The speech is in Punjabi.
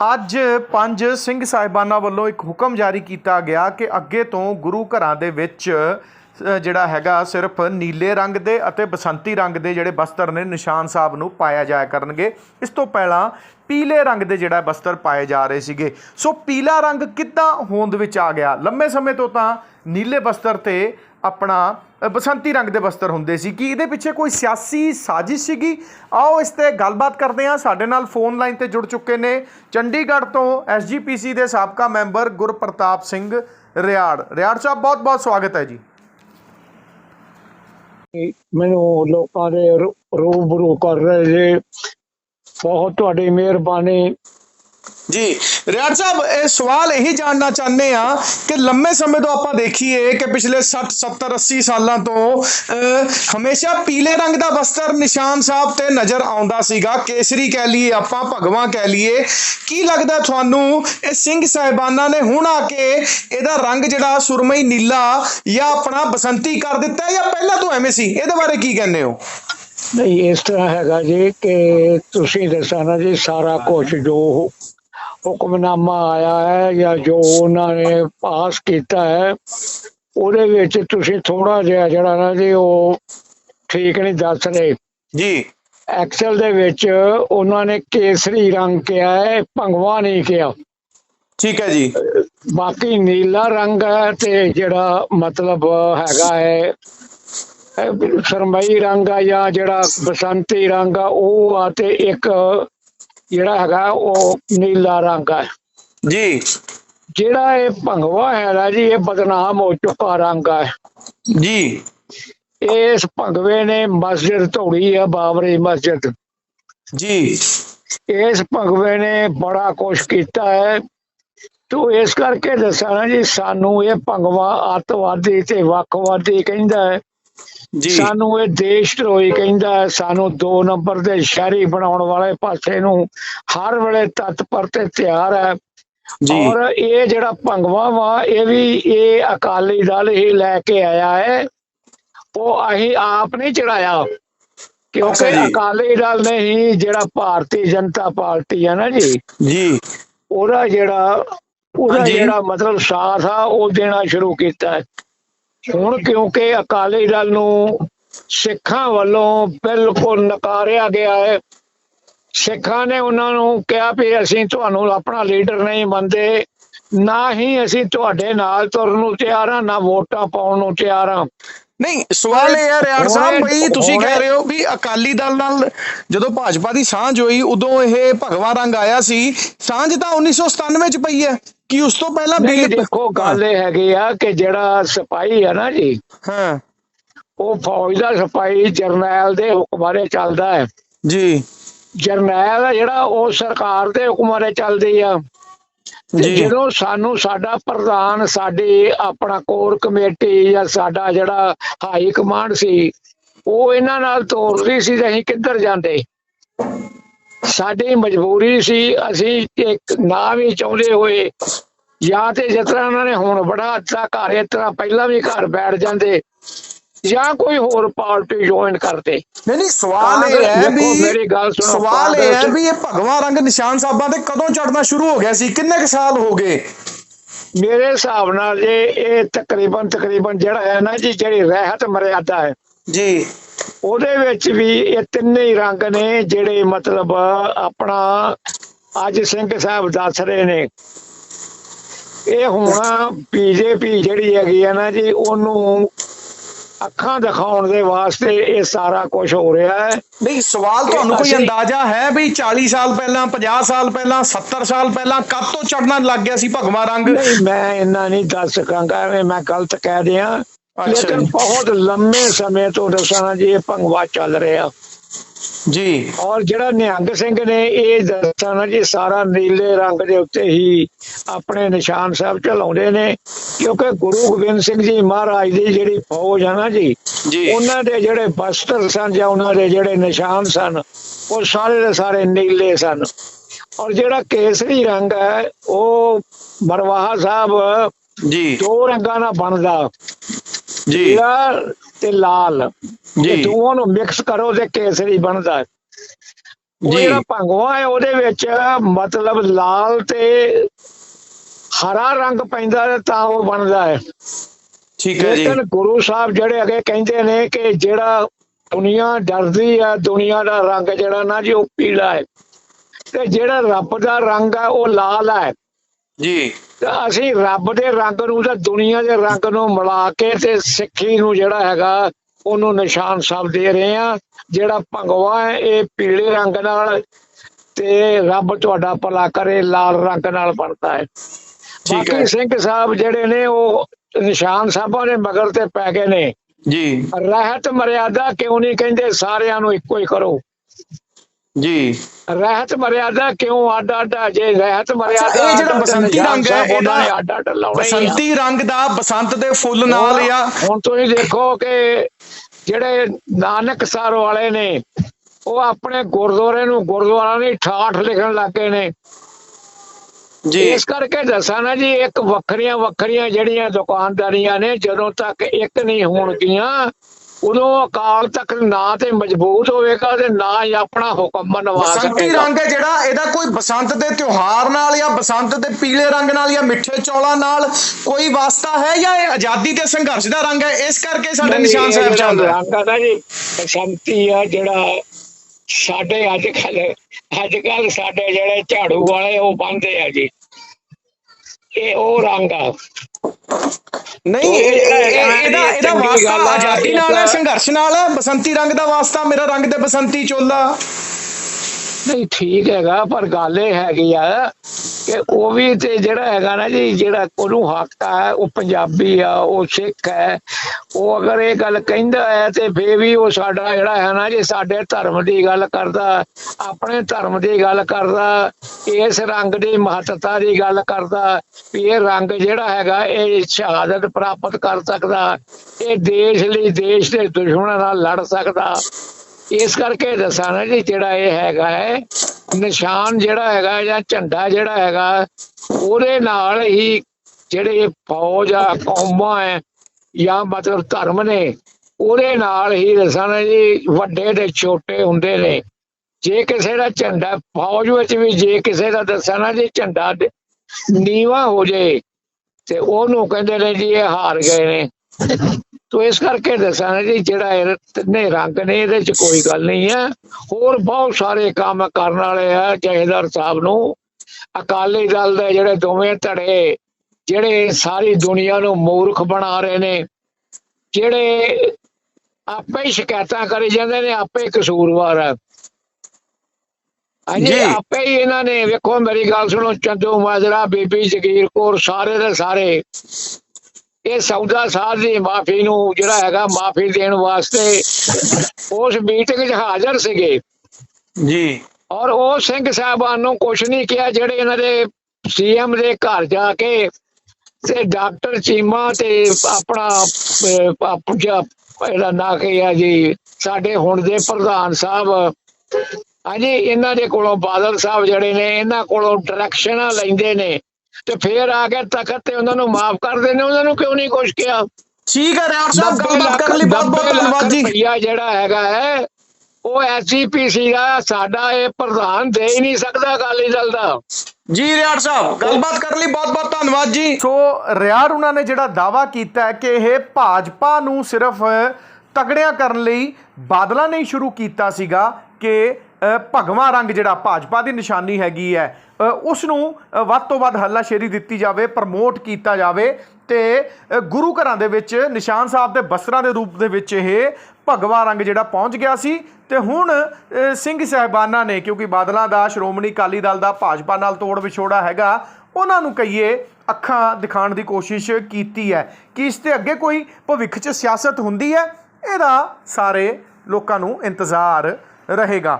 ਅੱਜ ਪੰਜ ਸਿੰਘ ਸਾਹਿਬਾਨਾਂ ਵੱਲੋਂ ਇੱਕ ਹੁਕਮ ਜਾਰੀ ਕੀਤਾ ਗਿਆ ਕਿ ਅੱਗੇ ਤੋਂ ਗੁਰੂ ਘਰਾਂ ਦੇ ਵਿੱਚ ਜਿਹੜਾ ਹੈਗਾ ਸਿਰਫ ਨੀਲੇ ਰੰਗ ਦੇ ਅਤੇ ਬਸੰਤੀ ਰੰਗ ਦੇ ਜਿਹੜੇ ਬਸਤਰ ਨੇ ਨਿਸ਼ਾਨ ਸਾਹਿਬ ਨੂੰ ਪਾਇਆ ਜਾਇਆ ਕਰਨਗੇ। ਇਸ ਤੋਂ ਪਹਿਲਾਂ ਪੀਲੇ ਰੰਗ ਦੇ ਜਿਹੜਾ ਬਸਤਰ ਪਾਏ ਜਾ ਰਹੇ ਸੀਗੇ। ਸੋ ਪੀਲਾ ਰੰਗ ਕਿੱਦਾਂ ਹੋਂਦ ਵਿੱਚ ਆ ਗਿਆ? ਲੰਮੇ ਸਮੇਂ ਤੋਂ ਤਾਂ ਨੀਲੇ ਬਸਤਰ ਤੇ ਆਪਣਾ ਬਸੰਤੀ ਰੰਗ ਦੇ ਬਸਤਰ ਹੁੰਦੇ ਸੀ। ਕਿ ਇਹਦੇ ਪਿੱਛੇ ਕੋਈ ਸਿਆਸੀ ਸਾਜ਼ਿਸ਼ ਸੀਗੀ? ਆਓ ਇਸ ਤੇ ਗੱਲਬਾਤ ਕਰਦੇ ਹਾਂ। ਸਾਡੇ ਨਾਲ ਫੋਨ ਲਾਈਨ ਤੇ ਜੁੜ ਚੁੱਕੇ ਨੇ ਚੰਡੀਗੜ੍ਹ ਤੋਂ ਐਸਜੀਪੀਸੀ ਦੇ ਸਾਬਕਾ ਮੈਂਬਰ ਗੁਰਪ੍ਰਤਾਪ ਸਿੰਘ ਰਿਆੜ। ਰਿਆੜ ਸਾਹਿਬ ਬਹੁਤ ਬਹੁਤ ਸਵਾਗਤ ਹੈ ਜੀ। ਮੈਨੂੰ ਲੋਕਾਂ ਦੇ ਰੂ- ਰੂਬਰੂ ਕਰ ਰਹੇ ਜੇ। ਬਹੁਤ ਤੁਹਾਡੀ ਮਿਹਰਬਾਨੀ। ਜੀ, ਰਿਆੜ ਸਾਹਿਬ, ਇਹ ਸਵਾਲ ਇਹੀ ਜਾਣਨਾ ਚਾਹੁੰਦੇ ਆ ਕਿ ਲੰਮੇ ਸਮੇਂ ਤੋਂ ਆਪਾਂ ਦੇਖੀਏ ਕਿ ਪਿਛਲੇ 60 70 80 ਸਾਲਾਂ ਤੋਂ ਹਮੇਸ਼ਾ ਪੀਲੇ ਰੰਗ ਦਾ ਬਸਤਰ ਨਿਸ਼ਾਨ ਸਾਹਿਬ ਤੇ ਨਜ਼ਰ ਆਉਂਦਾ ਸੀਗਾ। ਕੇਸਰੀ ਕਹਿ ਲਈਏ, ਆਪਾਂ ਭਗਵਾ ਕਹਿ ਲਈਏ। ਕੀ ਲੱਗਦਾ ਤੁਹਾਨੂੰ ਇਹ ਸਿੰਘ ਸਾਹਿਬਾਨਾਂ ਨੇ ਹੁਣ ਆ ਕੇ ਇਹਦਾ ਰੰਗ ਜਿਹੜਾ ਸੁਰਮਈ ਨੀਲਾ ਜਾਂ ਆਪਣਾ ਬਸੰਤੀ ਕਰ ਦਿੱਤਾ ਜਾਂ ਪਹਿਲਾਂ ਤੋਂ ਐਵੇਂ ਸੀ? ਇਹਦੇ ਬਾਰੇ ਕੀ ਕਹਿੰਦੇ ਹੋ? ਨਹੀਂ, ਇਸ ਤਰ੍ਹਾਂ ਹੈਗਾ ਜੀ ਕਿ ਤੁਸੀਂ ਦੱਸਣਾ ਜੀ, ਸਾਰਾ ਕੁਝ ਜੋ ਹੁਕਮਨਾਮਾ ਆਇਆ ਹੈ ਜਾਂ ਜੋ ਉਹਨਾਂ ਨੇ ਪਾਸ ਕੀਤਾ ਹੈ ਉਹਦੇ ਵਿੱਚ ਤੁਸੀਂ ਥੋੜਾ ਜਿਹਾ ਜਿਹੜਾ ਨਾ ਜੀ ਉਹ ਠੀਕ ਨਹੀਂ ਦੱਸ ਰਹੇ। ਜੀ। ਐਕਸਲ ਦੇ ਵਿੱਚ ਉਹਨਾਂ ਨੇ ਕੇਸਰੀ ਰੰਗ ਕਿਹਾ ਹੈ ਭੰਗਵਾ ਨਹੀਂ ਕਿਹਾ। ਠੀਕ ਹੈ ਜੀ। ਬਾਕੀ ਨੀਲਾ ਰੰਗ ਹੈ ਤੇ ਜਿਹੜਾ ਮਤਲਬ ਹੈਗਾ ਹੈ ਸਰਮਈ ਰੰਗ ਆ ਜਾਂ ਜਿਹੜਾ ਬਸੰਤੀ ਰੰਗ ਆ ਉਹ ਆ ਤੇ ਇੱਕ ਜਿਹੜਾ ਹੈਗਾ ਉਹ ਨੀਲਾ ਰੰਗ ਆ ਜੀ। ਜਿਹੜਾ ਇਹ ਭੰਗਵਾ ਹੈਗਾ ਜੀ ਇਹ ਬਦਨਾਮ ਹੋ ਚੁੱਕਾ ਰੰਗ ਆ ਜੀ। ਇਸ ਭੰਗਵੇ ਨੇ ਮਸਜਿਦ ਧੋੜੀ ਆ ਬਾਬਰੀ ਮਸਜਿਦ। ਜੀ। ਇਸ ਭਗਵੇ ਨੇ ਬੜਾ ਕੁਛ ਕੀਤਾ ਹੈ। ਤੋ ਇਸ ਕਰਕੇ ਦੱਸਣਾ ਜੀ ਸਾਨੂੰ ਇਹ ਭਗਵਾ ਅੱਤਵਾਦੀ ਤੇ ਵੱਖਵਾਦੀ ਕਹਿੰਦਾ ਹੈ। ਜੀ। ਸਾਨੂੰ ਇਹ ਦੇਸ਼ ਧਰੋਹੀ ਕਹਿੰਦਾ ਸਾਨੂੰ ਦੋ ਨੰਬਰ ਦੇ ਸ਼ਹਿਰੀ ਬਣਾਉਣ ਵਾਲੇ ਪਾਸੇ ਨੂੰ ਹਰ ਵੇਲੇ ਤਤਪਰ ਤੇ ਤਿਆਰ ਹੈ। ਜੀ। ਔਰ ਇਹ ਜਿਹੜਾ ਭੰਗਵਾ ਵਾ ਇਹ ਵੀ ਇਹ ਅਕਾਲੀ ਦਲ ਹੀ ਲੈ ਕੇ ਆਇਆ ਹੈ। ਉਹ ਅਸੀਂ ਆਪ ਨਹੀਂ ਚੜਾਇਆ ਕਿਉਂਕਿ। ਅਕਾਲੀ ਦਲ ਨੇ ਹੀ ਜਿਹੜਾ ਭਾਰਤੀ ਜਨਤਾ ਪਾਰਟੀ ਹੈ ਨਾ ਜੀ ਜੀ। ਉਹਦਾ ਜਿਹੜਾ ਉਹਦਾ। ਜਿਹੜਾ ਮਤਲਬ ਸਾਥ ਆ ਉਹ ਦੇਣਾ ਸ਼ੁਰੂ ਕੀਤਾ ਹੈ। ਹੁਣ ਕਿਉਂਕਿ ਅਕਾਲੀ ਦਲ ਨੂੰ ਸਿੱਖਾਂ ਵੱਲੋਂ ਬਿਲਕੁਲ ਨਕਾਰਿਆ ਗਿਆ ਹੈ। ਸਿੱਖਾਂ ਨੇ ਉਹਨਾਂ ਨੂੰ ਕਿਹਾ ਵੀ ਅਸੀਂ ਤੁਹਾਨੂੰ ਆਪਣਾ ਲੀਡਰ ਨਹੀਂ ਮੰਨਦੇ, ਨਾ ਹੀ ਅਸੀਂ ਤੁਹਾਡੇ ਨਾਲ ਤੁਰਨ ਨੂੰ ਤਿਆਰ ਹਾਂ, ਨਾ ਵੋਟਾਂ ਪਾਉਣ ਨੂੰ ਤਿਆਰ ਹਾਂ। ਨਹੀਂ ਸਵਾਲ ਇਹ ਹੈ ਰਿਆੜ ਸਾਹਿਬ ਬਈ ਤੁਸੀਂ ਕਹਿ ਰਹੇ ਹੋ ਵੀ ਅਕਾਲੀ ਦਲ ਨਾਲ ਜਦੋਂ ਭਾਜਪਾ ਦੀ ਸਾਂਝ ਹੋਈ ਉਦੋਂ ਇਹ ਭਗਵਾ ਰੰਗ ਆਇਆ ਸੀ। ਸਾਂਝ ਤਾਂ 1997 ਚ ਪਈ ਹੈ। ਕਿ ਉਸ ਤੋਂ ਪਹਿਲਾਂ ਬਿਲ ਦੇਖੋ ਗੱਲ ਇਹ ਹੈਗੀ ਆ ਕਿ ਜਿਹੜਾ ਸਿਪਾਹੀ ਹੈ ਨਾ ਜੀ ਹਾਂ। ਉਹ ਫੌਜ ਦਾ ਸਿਪਾਹੀ ਜਰਨੈਲ ਦੇ ਹੁਕਮਾਂ ਚੱਲਦਾ ਹੈ। ਜੀ। ਜਰਨੈਲ ਜਿਹੜਾ ਉਹ ਸਰਕਾਰ ਦੇ ਹੁਕਮਾਂ ਚੱਲਦੀ ਆ। ਤੇ ਜਦੋਂ ਸਾਨੂੰ ਸਾਡਾ ਪ੍ਰਧਾਨ ਸਾਡੀ ਆਪਣਾ ਕੋਰ ਕਮੇਟੀ ਜਾਂ ਸਾਡਾ ਜਿਹੜਾ ਹਾਈ ਕਮਾਂਡ ਸੀ ਉਹ ਇਹਨਾਂ ਨਾਲ ਤੋਰਦੀ ਸੀ ਅਸੀਂ ਕਿੱਧਰ ਜਾਂਦੇ। ਸਾਡੀ ਮਜਬੂਰੀ ਸੀ ਅਸੀਂ ਇੱਕ ਨਾ ਵੀ ਚਾਹੁੰਦੇ ਹੋਏ ਜਾਂ ਤੇ ਜਿਸ ਤਰ੍ਹਾਂ ਉਹਨਾਂ ਨੇ ਹੁਣ ਬੜਾ ਅੱਛਾ ਘਰ ਇਸ ਤਰ੍ਹਾਂ ਪਹਿਲਾਂ ਵੀ ਘਰ ਬੈਠ ਜਾਂਦੇ। ਜਾਂ ਕੋਈ ਹੋਰ ਪਾਰਟੀ ਜੁਆਇਨ ਕਰਦੇ। ਨਹੀਂ ਨਹੀਂ ਸਵਾਲ ਇਹ ਹੈ ਵੀ ਮੇਰੀ ਗੱਲ ਸੁਣੋ, ਸਵਾਲ ਇਹ ਹੈ ਵੀ ਇਹ ਭਗਵਾ ਰੰਗ ਨਿਸ਼ਾਨ ਸਾਹਿਬਾਂ ਤੇ ਕਦੋਂ ਚੜਨਾ ਸ਼ੁਰੂ ਹੋ ਗਿਆ ਸੀ? ਕਿੰਨੇ ਕੁ ਸਾਲ ਹੋ ਗਏ? ਮੇਰੇ ਹਿਸਾਬ ਨਾਲ ਜੇ ਇਹ ਤਕਰੀਬਨ ਤਕਰੀਬਨ ਜਿਹੜਾ ਹੈ ਨਾ ਜੀ ਜਿਹੜੀ ਰਹਿਤ ਮਰਿਆਦਾ ਹੈ ਜੀ। ਉਹਦੇ ਵਿੱਚ ਵੀ ਇਹ ਤਿੰਨੇ ਹੀ ਰੰਗ ਨੇ ਜਿਹੜੇ ਮਤਲਬ ਆਪਣਾ ਅੱਜ ਸਿੰਘ ਸਾਹਿਬ ਦੱਸ ਰਹੇ ਨੇ। ਇਹ ਹੁਣ ਬੀਜੇਪੀ ਜਿਹੜੀ ਹੈਗੀ ਆ ਨਾ ਜੀ ਉਹਨੂੰ ਅੱਖਾਂ ਦਿਖਾਉਣ ਦੇ ਵਾਸਤੇ ਇਹ ਸਾਰਾ ਕੁਝ ਹੋ ਰਿਹਾ ਹੈ। ਨਹੀਂ ਸਵਾਲ ਤੁਹਾਨੂੰ ਕੋਈ ਅੰਦਾਜ਼ਾ ਹੈ ਵੀ 40 ਸਾਲ ਪਹਿਲਾਂ 50 ਸਾਲ ਪਹਿਲਾਂ 70 ਸਾਲ ਪਹਿਲਾਂ ਕਦ ਤੋਂ ਚੜਨਾ ਲੱਗ ਗਿਆ ਸੀ ਭਗਵਾ ਰੰਗ? ਨਹੀਂ ਮੈਂ ਇੰਨਾ ਨਹੀਂ ਦੱਸ ਸਕਾਂਗਾ ਐਵੇਂ ਮੈਂ ਗਲਤ ਕਹਿ ਦਿਆਂ। ਅੱਛਾ ਲੇਕਿਨ। ਬਹੁਤ ਲੰਮੇ ਸਮੇਂ ਤੋਂ ਦੱਸਣਾ ਜੀ ਇਹ ਭੰਗਵਾ ਚੱਲ ਰਿਹਾ। ਜੀ। ਔਰ ਜਿਹੜਾ ਨਿਹੰਗ ਸਿੰਘ ਨੇ ਇਹ ਦੱਸਣਾ ਜੀ ਸਾਰਾ ਨੀਲੇ ਰੰਗ ਦੇ ਉੱਤੇ ਹੀ ਆਪਣੇ ਨਿਸ਼ਾਨ ਸਾਹਿਬ ਚਲਾਉਂਦੇ ਨੇ ਕਿਉਂਕਿ ਗੁਰੂ ਗੋਬਿੰਦ ਸਿੰਘ ਜੀ ਮਹਾਰਾਜ ਦੀ ਜਿਹੜੀ ਫੌਜ ਆ ਨਾ ਜੀ ਜੀ। ਉਹਨਾਂ ਦੇ ਜਿਹੜੇ ਬਸਤਰ ਸਨ ਜਾਂ ਉਹਨਾਂ ਦੇ ਜਿਹੜੇ ਨਿਸ਼ਾਨ ਸਨ ਉਹ ਸਾਰੇ ਦੇ ਸਾਰੇ ਨੀਲੇ ਸਨ। ਔਰ ਜਿਹੜਾ ਕੇਸਰੀ ਰੰਗ ਹੈ ਉਹ ਮਰਵਾਹਾ ਸਾਹਿਬ ਜੀ। ਦੋ ਰੰਗਾਂ ਨਾਲ ਬਣਦਾ। ਜੀ। ਪੀਲਾ ਤੇ ਲਾਲ ਜੀ। ਦੋਵਾਂ ਨੂੰ ਮਿਕਸ ਕਰੋ ਤੇ ਕੇਸਰੀ ਬਣਦਾ ਹੈ। ਜੀ। ਜਿਹੜਾ ਭੰਗਵਾ ਹੈ ਉਹਦੇ ਵਿੱਚ ਮਤਲਬ ਲਾਲ ਤੇ ਹਰਾ ਰੰਗ ਪੈਂਦਾ ਤੇ ਉਹ ਬਣਦਾ ਹੈ ਠੀਕ ਹੈ ਜੀ ਲੇਕਿਨ ਗੁਰੂ ਸਾਹਿਬ ਜਿਹੜੇ ਅੱਗੇ ਕਹਿੰਦੇ ਨੇ ਕਿ ਜਿਹੜਾ ਦੁਨੀਆ ਡਰਦੀ ਆ ਦੁਨੀਆ ਦਾ ਰੰਗ ਜਿਹੜਾ ਨਾ ਜੀ ਉਹ ਪੀਲਾ ਹੈ ਤੇ ਜਿਹੜਾ ਰੱਬ ਦਾ ਰੰਗ ਹੈ ਉਹ ਲਾਲ ਹੈ ਜੀ। ਅਸੀਂ ਰੱਬ ਦੇ ਰੰਗ ਨੂੰ ਤੇ ਦੁਨੀਆ ਦੇ ਰੰਗ ਨੂੰ ਮਿਲਾ ਕੇ ਤੇ ਸਿੱਖੀ ਨੂੰ ਜਿਹੜਾ ਹੈਗਾ ਉਹਨੂੰ ਨਿਸ਼ਾਨ ਸਾਹਿਬ ਦੇ ਰਹੇ ਆ ਜਿਹੜਾ ਭੰਗਵਾ ਹੈ ਇਹ ਪੀਲੇ ਰੰਗ ਨਾਲ ਤੇ ਰੱਬ ਤੁਹਾਡਾ ਭਲਾ ਕਰੇ ਲਾਲ ਰੰਗ ਨਾਲ ਬਣਦਾ ਹੈ। ਠੀਕ ਹੈ। ਬਾਕੀ ਸਿੰਘ ਸਾਹਿਬ ਜਿਹੜੇ ਨੇ ਉਹ ਨਿਸ਼ਾਨ ਸਾਹਿਬਾਂ ਦੇ ਮਗਰ ਤੇ ਪੈ ਗਏ ਨੇ। ਜੀ। ਰਹਿਤ ਮਰਿਆਦਾ ਕਿਉਂ ਨਹੀਂ ਕਹਿੰਦੇ ਸਾਰਿਆਂ ਨੂੰ ਇੱਕੋ ਹੀ ਕਰੋ। ਜੀ ਰਹਿਤ ਮਰਿਆਦਾ ਕਿਉਂ ਅੱਡ ਅੱਡ ਆ? ਜੇ ਰਹਿਤ ਮਰਿਆਦਾ ਇਹ ਜਿਹੜਾ ਬਸੰਤੀ ਰੰਗ ਹੈ, ਇਹਦਾ ਅੱਡ ਅੱਡ ਲਾਉਣਾ ਹੀ ਆ। ਬਸੰਤੀ ਰੰਗ ਦਾ ਬਸੰਤ ਦੇ ਫੁੱਲ ਨਾਲ ਜਾਂ ਹੁਣ ਤੁਸੀਂ ਦੇਖੋ ਕਿ ਜਿਹੜੇ ਨਾਨਕ ਸਰ ਵਾਲੇ ਨੇ ਉਹ ਆਪਣੇ ਗੁਰਦੁਆਰੇ ਨੂੰ ਗੁਰਦੁਆਰਾ ਨਹੀਂ ਠਾਠ ਲਿਖਣ ਲੱਗੇ ਨੇ ਜੀ ਇਸ ਕਰਕੇ ਦੱਸਾਂ ਨਾ ਜੀ ਇੱਕ ਵੱਖਰੀਆਂ ਵੱਖਰੀਆਂ ਜਿਹੜੀਆਂ ਦੁਕਾਨਦਾਰੀਆਂ ਨੇ ਜਦੋਂ ਤੱਕ ਇੱਕ ਨਹੀਂ ਹੋਣਗੀਆਂ ਉਦੋਂ ਅਕਾਲ ਤੱਕ ਨਾ ਤੇ ਮਜ਼ਬੂਤ ਹੋਵੇਗਾ ਤੇ ਨਾ ਹੀ ਆਪਣਾ ਹੁਕਮ ਮਨਵਾ ਬਸੰਤੀ ਸਕੇਗਾ। ਰੰਗ ਹੈ ਜਿਹੜਾ ਇਹਦਾ ਕੋਈ ਬਸੰਤ ਦੇ ਤਿਉਹਾਰ ਨਾਲ ਜਾਂ ਬਸੰਤ ਦੇ ਪੀਲੇ ਰੰਗ ਨਾਲ ਜਾਂ ਮਿੱਠੇ ਚੌਲਾਂ ਨਾਲ ਕੋਈ ਵਾਸਤਾ ਹੈ ਜਾਂ ਇਹ ਆਜ਼ਾਦੀ ਤੇ ਸੰਘਰਸ਼ ਦਾ ਰੰਗ ਹੈ? ਇਸ ਕਰਕੇ ਸਾਡੇ ਨਿਸ਼ਾਨ ਸਾਹਿਬ ਰਿਹਾ ਰੰਗ ਆ ਨਾ ਜੀ ਬਸੰਤੀ ਆ ਜਿਹੜਾ ਸਾਡੇ ਅੱਜ ਕੱਲ ਅੱਜ ਕੱਲ ਸਾਡੇ ਜਿਹੜੇ ਝਾੜੂ ਵਾਲੇ ਉਹ ਬੰਦੇ ਆ ਜੀ। ਇਹ ਉਹ ਰੰਗ ਆ। ਨਹੀਂ ਇਹਦਾ ਇਹ ਇਹਦਾ ਵਾਸਤਾ ਆਜ਼ਾਦੀ ਨਾਲ ਹੈ ਸੰਘਰਸ਼ ਨਾਲ ਹੈ ਬਸੰਤੀ ਰੰਗ ਦਾ ਵਾਸਤਾ ਮੇਰਾ ਰੰਗ ਦੇ ਬਸੰਤੀ ਚੋਲਾ। ਨਹੀਂ, ਠੀਕ ਹੈਗਾ, ਪਰ ਗੱਲ ਇਹ ਹੈਗੀ ਆ ਕਿ ਉਹ ਵੀ ਤੇ ਜਿਹੜਾ ਹੈਗਾ ਨਾ ਜੀ, ਜਿਹੜਾ ਉਹਨੂੰ ਹੱਕ ਆ, ਉਹ ਪੰਜਾਬੀ ਆ, ਉਹ ਸਿੱਖ ਹੈ, ਉਹ ਅਗਰ ਇਹ ਗੱਲ ਕਹਿੰਦਾ ਹੈ ਤੇ ਫੇਰ ਵੀ ਉਹ ਸਾਡਾ ਜਿਹੜਾ ਹੈ ਨਾ ਜੀ, ਸਾਡੇ ਧਰਮ ਦੀ ਗੱਲ ਕਰਦਾ, ਆਪਣੇ ਧਰਮ ਦੀ ਗੱਲ ਕਰਦਾ, ਇਸ ਰੰਗ ਦੀ ਮਹੱਤਤਾ ਦੀ ਗੱਲ ਕਰਦਾ, ਵੀ ਇਹ ਰੰਗ ਜਿਹੜਾ ਹੈਗਾ, ਇਹ ਸ਼ਹਾਦਤ ਪ੍ਰਾਪਤ ਕਰ ਸਕਦਾ, ਇਹ ਦੇਸ਼ ਲਈ ਦੇਸ਼ ਦੇ ਦੁਸ਼ਮਣਾਂ ਨਾਲ ਲੜ ਸਕਦਾ ਇਸ ਕਰਕੇ ਦੱਸਾਂ ਨਾ ਜੀ ਜਿਹੜਾ ਇਹ ਹੈਗਾ ਹੈ, ਨਿਸ਼ਾਨ ਜਿਹੜਾ ਹੈਗਾ ਜਾਂ ਝੰਡਾ ਜਿਹੜਾ ਹੈਗਾ, ਉਹਦੇ ਨਾਲ ਹੀ ਜਿਹੜੇ ਫੌਜ ਆ, ਕੌਮਾਂ ਹੈ ਜਾਂ ਮਤਲਬ ਧਰਮ ਨੇ, ਉਹਦੇ ਨਾਲ ਹੀ ਦੱਸਾਂ ਨਾ ਜੀ, ਵੱਡੇ ਤੇ ਛੋਟੇ ਹੁੰਦੇ ਨੇ। ਜੇ ਕਿਸੇ ਦਾ ਝੰਡਾ, ਫੌਜ ਵਿੱਚ ਵੀ ਜੇ ਕਿਸੇ ਦਾ ਦੱਸਾਂ ਨਾ ਜੀ ਝੰਡਾ ਦ- ਨੀਵਾਂ ਹੋ ਜੇ, ਤੇ ਉਹਨੂੰ ਕਹਿੰਦੇ ਨੇ ਜੀ ਇਹ ਹਾਰ ਗਏ ਨੇ। ਤੋ ਇਸ ਕਰਕੇ ਦੱਸਾਂ ਨਾ ਜੀ ਜਿਹੜਾ ਇਹ ਤਿੰਨੇ ਰੰਗ ਨੇ ਇਹਦੇ ਚ ਕੋਈ ਗੱਲ ਨਹੀਂ ਹੈ। ਹੋਰ ਬਹੁਤ ਸਾਰੇ ਕੰਮ ਕਰਨ ਵਾਲੇ ਆ ਜਹੇਦਾਰ ਸਾਹਿਬ ਨੂੰ। ਅਕਾਲੀ ਦਲ ਦੇ ਜਿਹੜੇ ਦੋਵੇਂ ਧੜੇ ਜਿਹੜੇ ਸਾਰੀ ਦੁਨੀਆ ਨੂੰ ਮੂਰਖ ਬਣਾ ਰਹੇ ਨੇ ਜਿਹੜੇ ਆਪੇ ਹੀ ਸ਼ਿਕਾਇਤਾਂ ਕਰੀ ਜਾਂਦੇ ਨੇ ਆਪੇ ਹੀ ਕਸੂਰਵਾਰ ਆ। ਹਾਂਜੀ। ਆਪੇ ਹੀ ਇਹਨਾਂ ਨੇ ਵੇਖੋ ਮੇਰੀ ਗੱਲ ਸੁਣੋ ਚੰਦੂ ਮਾਜਰਾ ਬੀਬੀ ਜਗੀਰ ਕੌਰ ਸਾਰੇ ਦੇ ਸਾਰੇ। ਇਹ ਸੌਦਾ ਸਾਧ ਦੀ ਮਾਫੀ ਨੂੰ ਜਿਹੜਾ ਹੈਗਾ ਮਾਫੀ ਦੇਣ ਵਾਸਤੇ ਉਸ ਮੀਟਿੰਗ 'ਚ ਹਾਜ਼ਰ ਸੀਗੇ। ਜੀ। ਔਰ ਉਹ ਸਿੰਘ ਸਾਹਿਬਾਨ ਨੂੰ ਕੁਛ ਨਹੀਂ ਕਿਹਾ ਜਿਹੜੇ ਇਹਨਾਂ ਦੇ ਸੀਐਮ ਦੇ ਘਰ ਜਾ ਕੇ ਤੇ ਡਾਕਟਰ ਚੀਮਾ ਤੇ ਆਪਣਾ ਆਪਣਾ ਇਹਦਾ ਨਾਂ ਕੀ ਆ ਜੀ ਸਾਡੇ ਹੁਣ ਦੇ ਪ੍ਰਧਾਨ ਸਾਹਿਬ। ਹਾਂਜੀ ਇਹਨਾਂ ਦੇ ਕੋਲੋਂ ਬਾਦਲ ਸਾਹਿਬ ਜਿਹੜੇ ਨੇ ਇਹਨਾਂ ਕੋਲੋਂ ਡਾਇਰੈਕਸ਼ਨਾਂ ਲੈਂਦੇ ਨੇ। ਤੇ ਫੇਰ ਆ ਕੇ ਤਖਤ ਤੇ ਉਹਨਾਂ ਨੂੰ ਮਾਫ ਕਰ ਦਿੰਦੇ ਉਹਨਾਂ ਨੂੰ ਕਿਉਂ ਨਹੀਂ ਕੁਛ ਕਿਹਾ? ਠੀਕ ਹੈ ਰਿਆੜ ਸਾਹਿਬ 90 ਗੱਲਬਾਤ ਕਰਨ ਲਈ ਬਹੁਤ ਬਹੁਤ 90 ਲੱਖ ਧੰਨਵਾਦ ਜੀ। ਰੁਪਈਆ ਜਿਹੜਾ ਹੈਗਾ ਹੈ ਉਹ ਐਸਜੀਪੀਸੀ ਦਾ ਸਾਡਾ ਇਹ ਪ੍ਰਧਾਨ ਦੇ ਹੀ ਨਹੀਂ ਸਕਦਾ ਅਕਾਲੀ ਦਲ ਦਾ। ਜੀ ਰਿਆੜ ਸਾਹਿਬ ਗੱਲਬਾਤ ਕਰਨ ਲਈ ਬਹੁਤ ਬਹੁਤ ਧੰਨਵਾਦ ਜੀ। ਸੋ ਰਿਆੜ ਉਹਨਾਂ ਨੇ ਜਿਹੜਾ ਦਾਵਾ ਕੀਤਾ ਹੈ ਕਿ ਇਹ ਭਾਜਪਾ ਨੂੰ ਸਿਰਫ ਤਗੜਿਆਂ ਕਰਨ ਲਈ ਬਾਦਲਾਂ ਨੇ ਹੀ ਸ਼ੁਰੂ ਕੀਤਾ ਸੀਗਾ ਕਿ ਭਗਵਾ ਰੰਗ ਜਿਹੜਾ ਭਾਜਪਾ ਦੀ ਨਿਸ਼ਾਨੀ ਹੈਗੀ ਹੈ। ਉਸ ਨੂੰ ਵੱਧ ਤੋਂ ਵੱਧ ਹੱਲਾਸ਼ੇਰੀ ਦਿੱਤੀ ਜਾਵੇ ਪ੍ਰਮੋਟ ਕੀਤਾ ਜਾਵੇ ਤੇ ਗੁਰੂ ਘਰਾਂ ਦੇ ਵਿੱਚ, ਨਿਸ਼ਾਨ ਸਾਹਿਬ ਦੇ ਬਸਤਰਾਂ ਦੇ ਰੂਪ ਦੇ ਵਿੱਚ ਇਹ ਭਗਵਾ ਰੰਗ ਜਿਹੜਾ ਪਹੁੰਚ ਗਿਆ ਸੀ। ਤੇ ਹੁਣ ਸਿੰਘ ਸਾਹਿਬਾਨਾਂ ਨੇ, ਕਿਉਂਕਿ ਬਾਦਲਾਂ ਦਾ, ਸ਼੍ਰੋਮਣੀ ਅਕਾਲੀ ਦਲ ਦਾ ਭਾਜਪਾ ਨਾਲ ਤੋੜ ਵਿਛੋੜਾ ਹੈਗਾ, ਉਹਨਾਂ ਨੂੰ ਕਹੀਏ ਅੱਖਾਂ ਦਿਖਾਉਣ ਦੀ ਕੋਸ਼ਿਸ਼ ਕੀਤੀ ਹੈ। ਕਿ ਇਸ ਤੇ ਅੱਗੇ ਕੋਈ ਭਵਿੱਖ 'ਚ ਸਿਆਸਤ ਹੁੰਦੀ ਹੈ? ਇਹਦਾ ਸਾਰੇ ਲੋਕਾਂ ਨੂੰ ਇੰਤਜ਼ਾਰ ਰਹੇਗਾ।